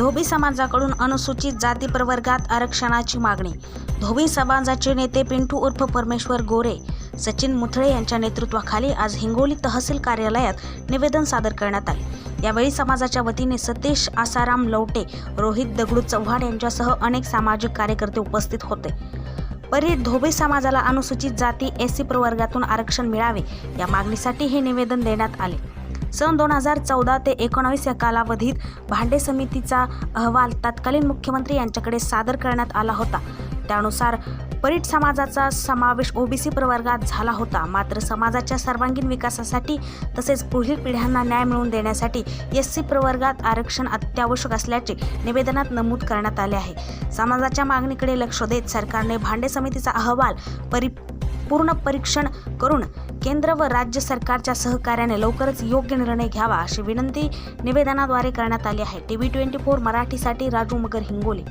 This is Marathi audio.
धोबी समाजाकडून अनुसूचित जाती प्रवर्गात आरक्षणाची मागणी. धोबी समाजाचे नेते पिंटू उर्फ परमेश्वर गोरे सचिन मुथळे यांच्या नेतृत्वाखाली आज हिंगोली तहसील कार्यालयात निवेदन सादर करण्यात आले. यावेळी समाजाच्या वतीने सतीश आसाराम लवटे रोहित दगडू चव्हाण यांच्यासह अनेक सामाजिक कार्यकर्ते उपस्थित होते. परी धोबी समाजाला अनुसूचित जाती एस सी प्रवर्गातून आरक्षण मिळावे या मागणीसाठी हे निवेदन देण्यात आले. सन दोन हजार चौदा ते एकोणावीस या कालावधीत भांडे समितीचा अहवाल तत्कालीन मुख्यमंत्री यांच्याकडे सादर करण्यात आला होता. त्यानुसार परीट समाजाचा समावेश ओबीसी प्रवर्गात झाला होता. मात्र समाजाच्या सर्वांगीण विकासासाठी तसेच पुढील पिढ्यांना न्याय मिळवून देण्यासाठी एस सी प्रवर्गात आरक्षण अत्यावश्यक असल्याचे निवेदनात नमूद करण्यात आले आहे. समाजाच्या मागणीकडे लक्ष देत सरकारने भांडे समितीचा अहवाल परि पूर्ण परीक्षण करून केंद्र व राज्य सरकारच्या सहकार्याने लवकरच योग्य निर्णय घ्यावा अशी विनंती निवेदनाद्वारे करण्यात आली आहे. टी व्ही ट्वेंटी फोर मराठीसाठी राजू मगर हिंगोली